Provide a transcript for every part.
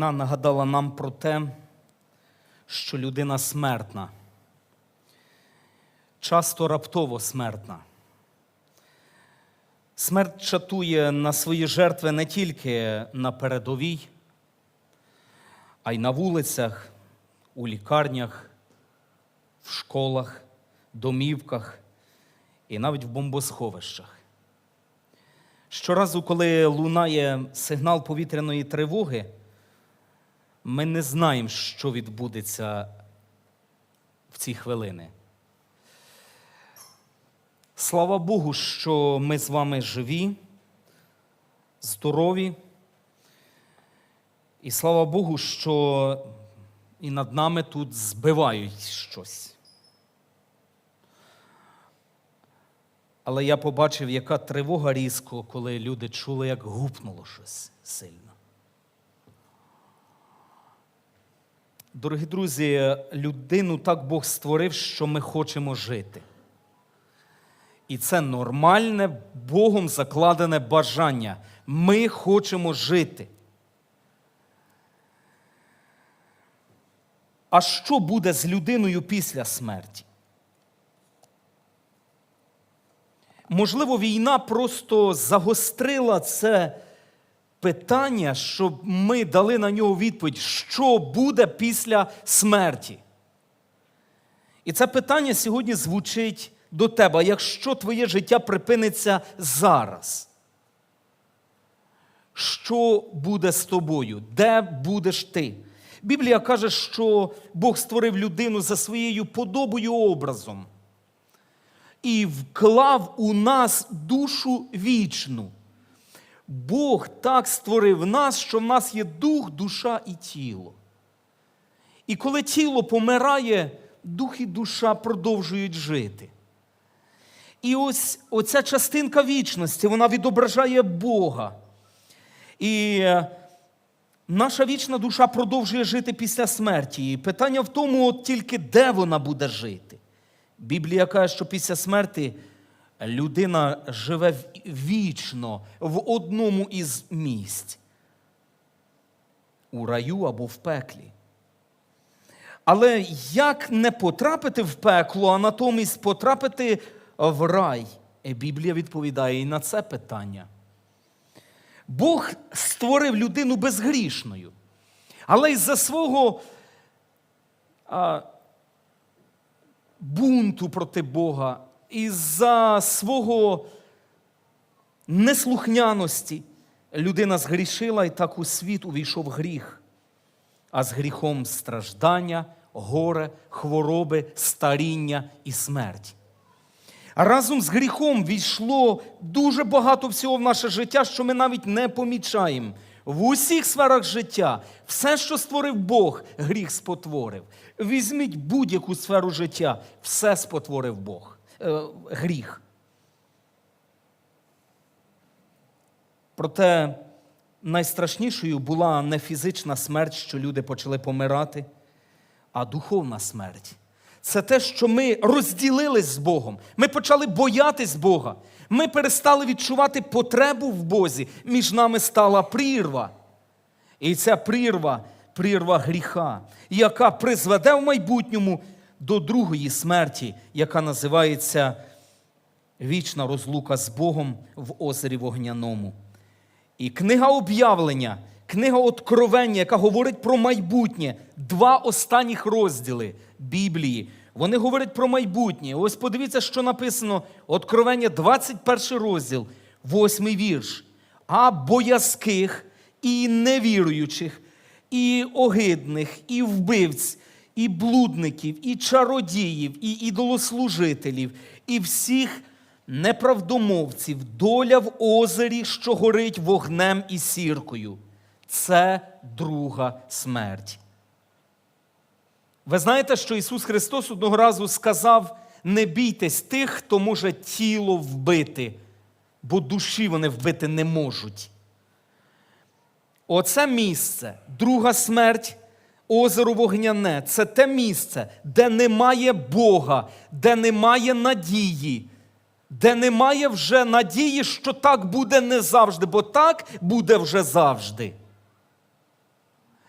Війна нагадала нам про те, що людина смертна, часто раптово смертна. Смерть чатує на свої жертви не тільки на передовій, а й на вулицях, у лікарнях, в школах, домівках і навіть в бомбосховищах. Щоразу, коли лунає сигнал повітряної тривоги, ми не знаємо, що відбудеться в ці хвилини. Слава Богу, що ми з вами живі, здорові. І слава Богу, що і над нами тут збивають щось. Але я побачив, яка тривога різко, коли люди чули, як гупнуло щось сильно. Дорогі друзі, людину так Бог створив, що ми хочемо жити. І це нормальне Богом закладене бажання. Ми хочемо жити. А що буде з людиною після смерті? Можливо, війна просто загострила це питання, щоб ми дали на нього відповідь, що буде після смерті. І це питання сьогодні звучить до тебе, якщо твоє життя припиниться зараз. Що буде з тобою? Де будеш ти? Біблія каже, що Бог створив людину за своєю подобою образом і вклав у нас душу вічну. Бог так створив нас, що в нас є дух, душа і тіло. І коли тіло помирає, дух і душа продовжують жити. І ось оця частинка вічності, вона відображає Бога. І е, наша вічна душа продовжує жити після смерті. І питання в тому, от тільки де вона буде жити. Біблія каже, що після смерті людина живе вічно в одному із місць у раю або в пеклі. Але як не потрапити в пекло, а натомість потрапити в рай? І Біблія відповідає і на це питання. Бог створив людину безгрішною, але із-за свого а, бунту проти Бога, із-за свого неслухняності людина згрішила і так у світ увійшов гріх, а з гріхом страждання, горе, хвороби, старіння і смерть. Разом з гріхом війшло дуже багато всього в наше життя, що ми навіть не помічаємо. В усіх сферах життя все, що створив Бог, гріх спотворив. Візьміть будь-яку сферу життя, все спотворив Бог, гріх. Проте найстрашнішою була не фізична смерть, що люди почали помирати, а духовна смерть. Це те, що ми розділились з Богом. Ми почали боятись Бога. Ми перестали відчувати потребу в Бозі. Між нами стала прірва. І ця прірва прірва гріха, яка призведе в майбутньому до другої смерті, яка називається вічна розлука з Богом в озері Вогняному. І книга об'явлення, книга Откровення, яка говорить про майбутнє, два останніх розділи Біблії. Вони говорять про майбутнє. Ось подивіться, що написано Откровення, 21 розділ, 8 вірш. А боязких і невіруючих, і огидних, і вбивць, і блудників, і чародіїв, і ідолослужителів, і всіх неправдомовців, доля в озері, що горить вогнем і сіркою. Це друга смерть. Ви знаєте, що Ісус Христос одного разу сказав: не бійтесь тих, хто може тіло вбити, бо душі вони вбити не можуть. Оце місце, друга смерть, озеро Вогняне це те місце, де немає Бога, де немає надії, де немає вже надії, що так буде не завжди, бо так буде вже завжди.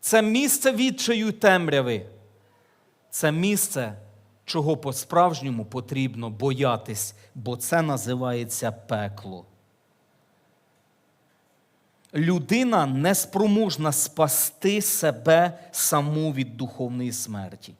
це місце відчаю темряви. Це місце, чого по-справжньому потрібно боятись, бо це називається пекло. Людина не спроможна спасти себе саму від духовної смерті.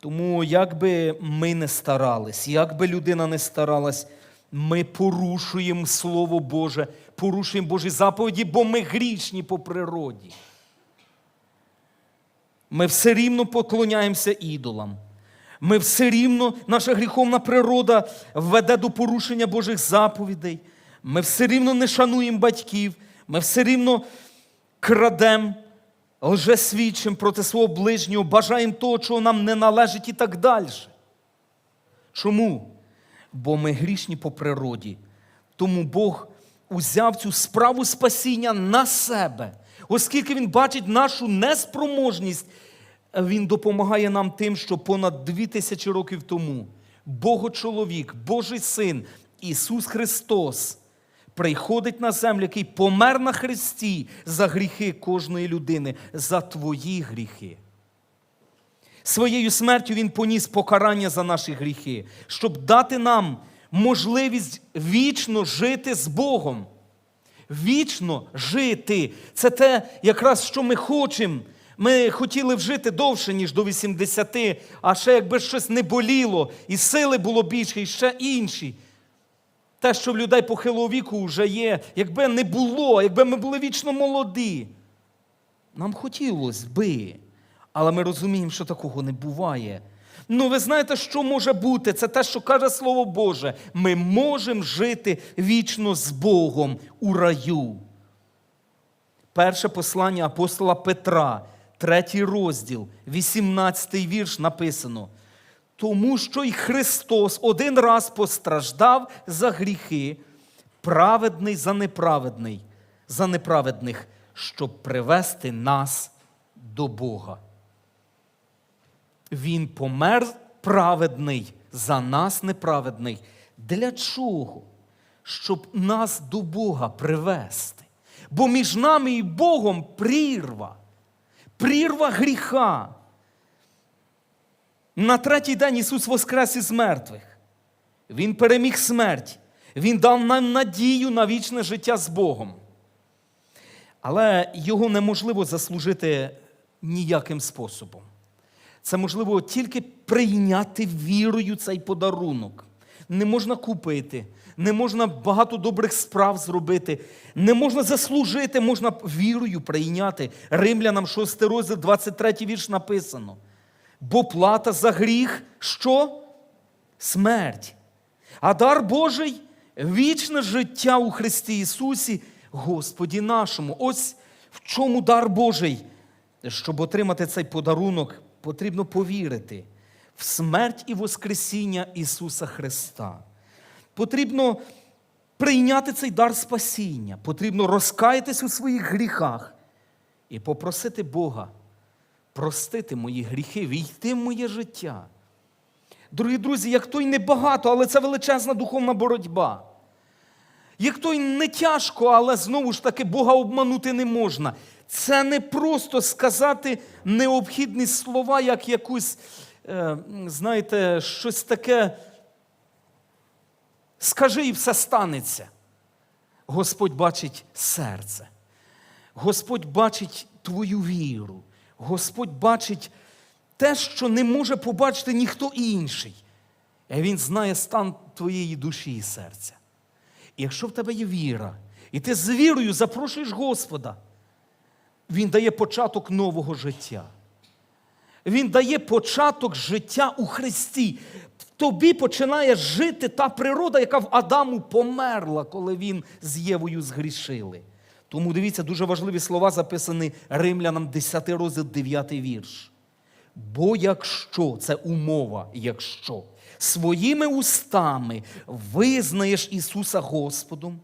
Тому, як би ми не старались, як би людина не старалась, ми порушуємо Слово Боже, порушуємо Божі заповіді, бо ми грішні по природі. Ми все рівно поклоняємося ідолам. Ми все рівно, наша гріховна природа веде до порушення Божих заповідей. Ми все рівно не шануємо батьків, ми все рівно крадемо, лжесвідчим проти свого ближнього, бажаємо того, чого нам не належить і так далі. Чому? Бо ми грішні по природі. Тому Бог узяв цю справу спасіння на себе, оскільки Він бачить нашу неспроможність, Він допомагає нам тим, що понад дві тисячі років тому Богочоловік, Божий Син Ісус Христос приходить на землю, який помер на Христі за гріхи кожної людини, за твої гріхи. Своєю смертю Він поніс покарання за наші гріхи, щоб дати нам можливість вічно жити з Богом. Вічно жити. Це те, якраз що ми хочемо. Ми хотіли б жити довше, ніж до 80, а ще якби щось не боліло, і сили було більше, і ще інші. Те, що в людей похилого віку вже є, якби не було, якби ми були вічно молоді. Нам хотілося би, але ми розуміємо, що такого не буває. Ну, ви знаєте, що може бути? Це те, що каже Слово Боже. Ми можемо жити вічно з Богом у раю. Перше послання апостола Петра, третій розділ, 18 вірш написано. Тому що й Христос один раз постраждав за гріхи, праведний за неправедний, за неправедних, щоб привести нас до Бога. Він помер праведний за нас неправедний. Для чого? Щоб нас до Бога привести. Бо між нами і Богом прірва, прірва гріха. На третій день Ісус воскрес із мертвих. Він переміг смерть. Він дав нам надію на вічне життя з Богом. Але його неможливо заслужити ніяким способом. Це можливо тільки прийняти вірою цей подарунок. Не можна купити, не можна багато добрих справ зробити, не можна заслужити, можна вірою прийняти. Римлянам 6 розділ, 23 вірш написано. Бо плата за гріх що? Смерть. А дар Божий вічне життя у Христі Ісусі, Господі нашому. Ось в чому дар Божий. Щоб отримати цей подарунок, потрібно повірити в смерть і Воскресіння Ісуса Христа. Потрібно прийняти цей дар спасіння, потрібно розкаятись у своїх гріхах і попросити Бога простити мої гріхи, війти в моє життя. Дорогі друзі, як то й небагато, але це величезна духовна боротьба. Як то й не тяжко, але знову ж таки Бога обманути не можна. Це не просто сказати необхідні слова, як якусь, е, знаєте, щось таке. Скажи і все станеться. Господь бачить серце. Господь бачить твою віру. Господь бачить те, що не може побачити ніхто інший. І Він знає стан твоєї душі і серця. І якщо в тебе є віра, і ти з вірою запрошуєш Господа, Він дає початок нового життя. Він дає початок життя у Христі. Тобі починає жити та природа, яка в Адаму померла, коли він з Євою згрішили. Тому дивіться, дуже важливі слова записані римлянам 10 розділ 9 вірш. Бо якщо це умова, якщо своїми устами визнаєш Ісуса Господом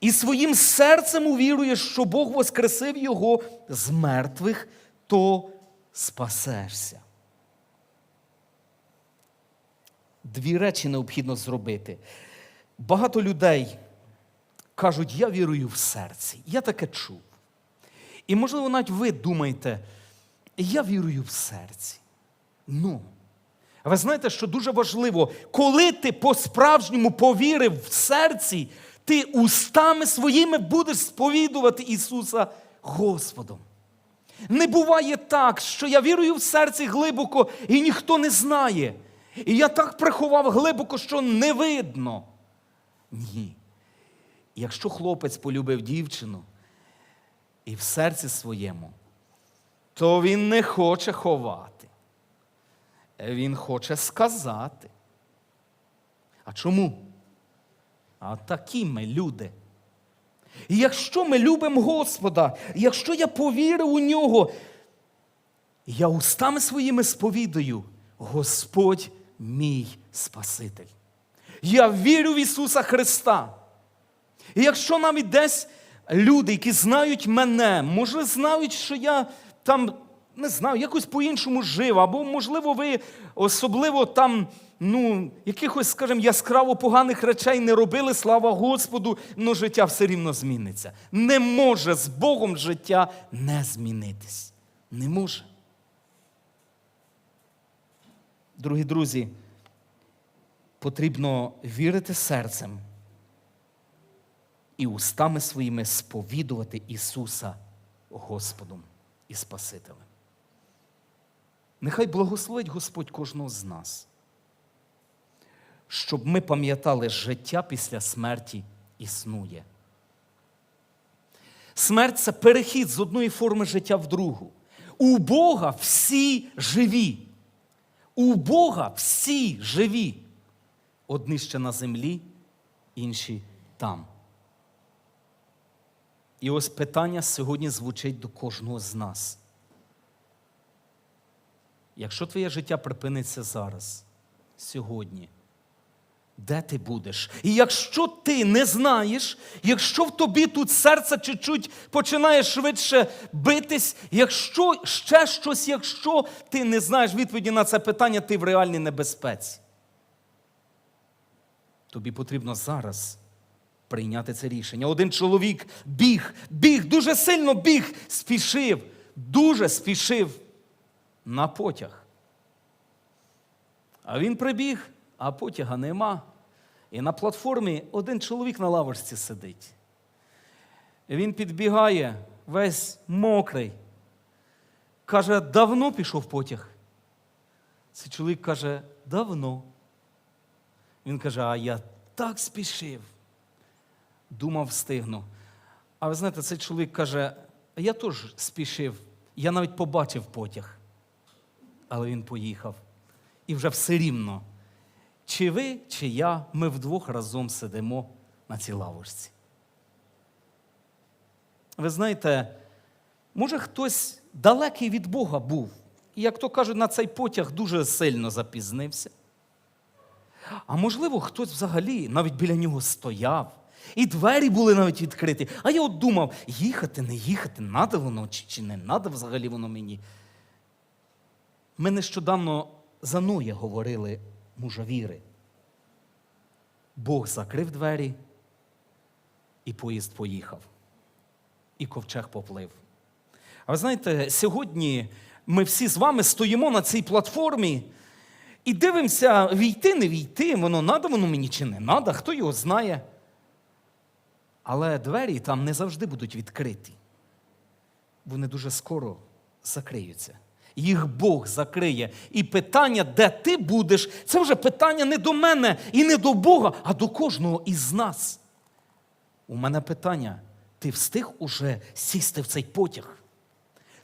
і своїм серцем увіруєш, що Бог воскресив Його з мертвих, то спасешся. Дві речі необхідно зробити. Багато людей кажуть, я вірую в серці. Я таке чув. І, можливо, навіть ви думаєте, я вірую в серці. Ну, ви знаєте, що дуже важливо, коли ти по-справжньому повірив в серці, ти устами своїми будеш сповідувати Ісуса Господом. Не буває так, що я вірую в серці глибоко і ніхто не знає. І я так приховав глибоко, що не видно. Ні. Якщо хлопець полюбив дівчину і в серці своєму, то він не хоче ховати. Він хоче сказати. А чому? А такі ми люди. І якщо ми любимо Господа, якщо я повірив у нього, я устами своїми сповідаю, Господь мій Спаситель. Я вірю в Ісуса Христа. І якщо навіть десь люди, які знають мене, може, знають, що я там, не знаю, якось по-іншому жив, або, можливо, ви особливо там, ну, якихось, скажімо, яскраво поганих речей не робили, слава Господу, але життя все рівно зміниться. Не може з Богом життя не змінитись. Не може. Дорогі друзі, потрібно вірити серцем і устами своїми сповідувати Ісуса Господом і Спасителем. Нехай благословить Господь кожного з нас, щоб ми пам'ятали, життя після смерті існує. Смерть це перехід з одної форми життя в другу. У Бога всі живі. У Бога всі живі. Одні ще на землі, інші там. І ось питання сьогодні звучить до кожного з нас. Якщо твоє життя припиниться зараз, сьогодні, де ти будеш? І якщо ти не знаєш, якщо в тобі тут серце чуть-чуть починає швидше битись, якщо ще щось, якщо ти не знаєш відповіді на це питання, ти в реальній небезпеці. Тобі потрібно зараз прийняти це рішення. Один чоловік біг, біг, дуже сильно біг, спішив, дуже спішив на потяг. А він прибіг, а потяга нема. І на платформі один чоловік на лавочці сидить. Він підбігає, весь мокрий. Каже, давно пішов потяг. Цей чоловік каже, давно. Він каже, а я так спішив. Думав, встигну. А ви знаєте, цей чоловік каже, я теж спішив. Я навіть побачив потяг. Але він поїхав. І вже все рівно. Чи ви, чи я, ми вдвох разом сидимо на цій лавочці. Ви знаєте, може хтось далекий від Бога був, і, як то кажуть, на цей потяг дуже сильно запізнився. А можливо, хтось взагалі навіть біля нього стояв, і двері були навіть відкриті. А я от думав, їхати, не їхати, надо воно чи, чи не надо взагалі воно мені. Ми нещодавно за Ноя говорили мужа віри. Бог закрив двері, і поїзд поїхав, і ковчег поплив. А ви знаєте, сьогодні ми всі з вами стоїмо на цій платформі і дивимося, війти, не війти, воно надо воно мені чи не надо, хто його знає. Але двері там не завжди будуть відкриті. Вони дуже скоро закриються. Їх Бог закриє. І питання, де ти будеш, це вже питання не до мене і не до Бога, а до кожного із нас. У мене питання: ти встиг уже сісти в цей потяг?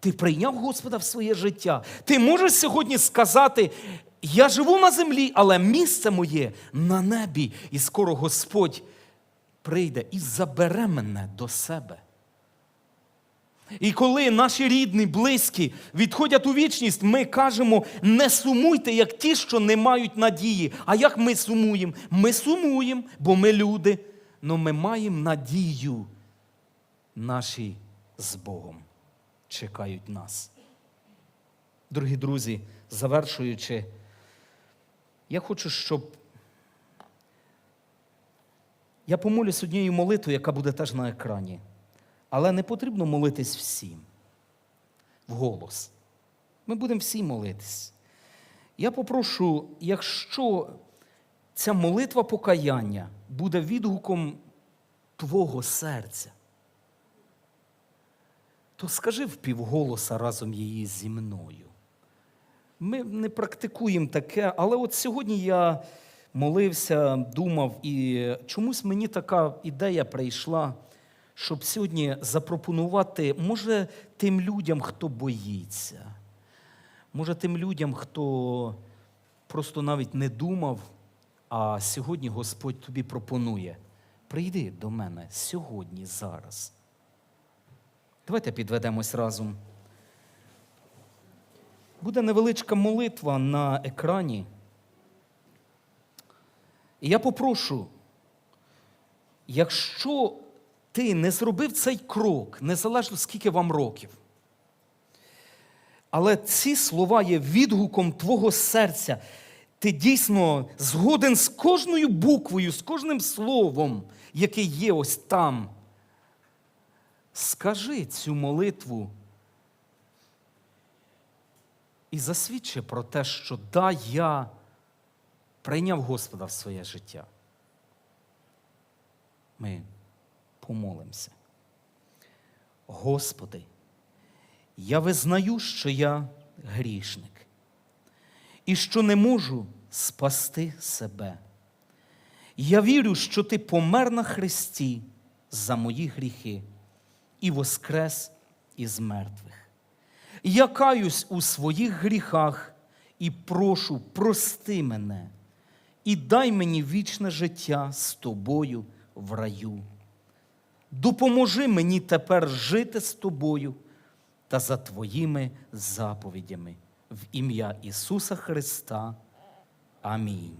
Ти прийняв Господа в своє життя. Ти можеш сьогодні сказати: я живу на землі, але місце моє на небі, і скоро Господь прийде і забере мене до себе. І коли наші рідні, близькі відходять у вічність, ми кажемо, не сумуйте, як ті, що не мають надії. А як ми сумуємо? Ми сумуємо, бо ми люди, але ми маємо надію. Наші з Богом чекають нас. Дорогі друзі, завершуючи, я хочу, щоб я помолюсь однією молитвою, яка буде теж на екрані. Але не потрібно молитись всім. вголос. Ми будемо всі молитись. Я попрошу, якщо ця молитва покаяння буде відгуком твого серця, то скажи впівголоса разом її зі мною. Ми не практикуємо таке, але от сьогодні я молився, думав, і чомусь мені така ідея прийшла, щоб сьогодні запропонувати, може, тим людям, хто боїться, може, тим людям, хто просто навіть не думав, а сьогодні Господь тобі пропонує: прийди до мене сьогодні, зараз. Давайте підведемось разом. Буде невеличка молитва на екрані. І я попрошу, якщо ти не зробив цей крок, незалежно скільки вам років, але ці слова є відгуком твого серця, ти дійсно згоден з кожною буквою, з кожним словом, яке є ось там. Скажи цю молитву і засвідчи про те, що да, я прийняв Господа в своє життя. Ми помолимося. Господи, я визнаю, що я грішник і що не можу спасти себе. Я вірю, що Ти помер на Христі за мої гріхи і воскрес із мертвих. Я каюсь у своїх гріхах і прошу, прости мене і дай мені вічне життя з тобою в раю. Допоможи мені тепер жити з тобою та за твоїми заповідями в ім'я Ісуса Христа. Амінь.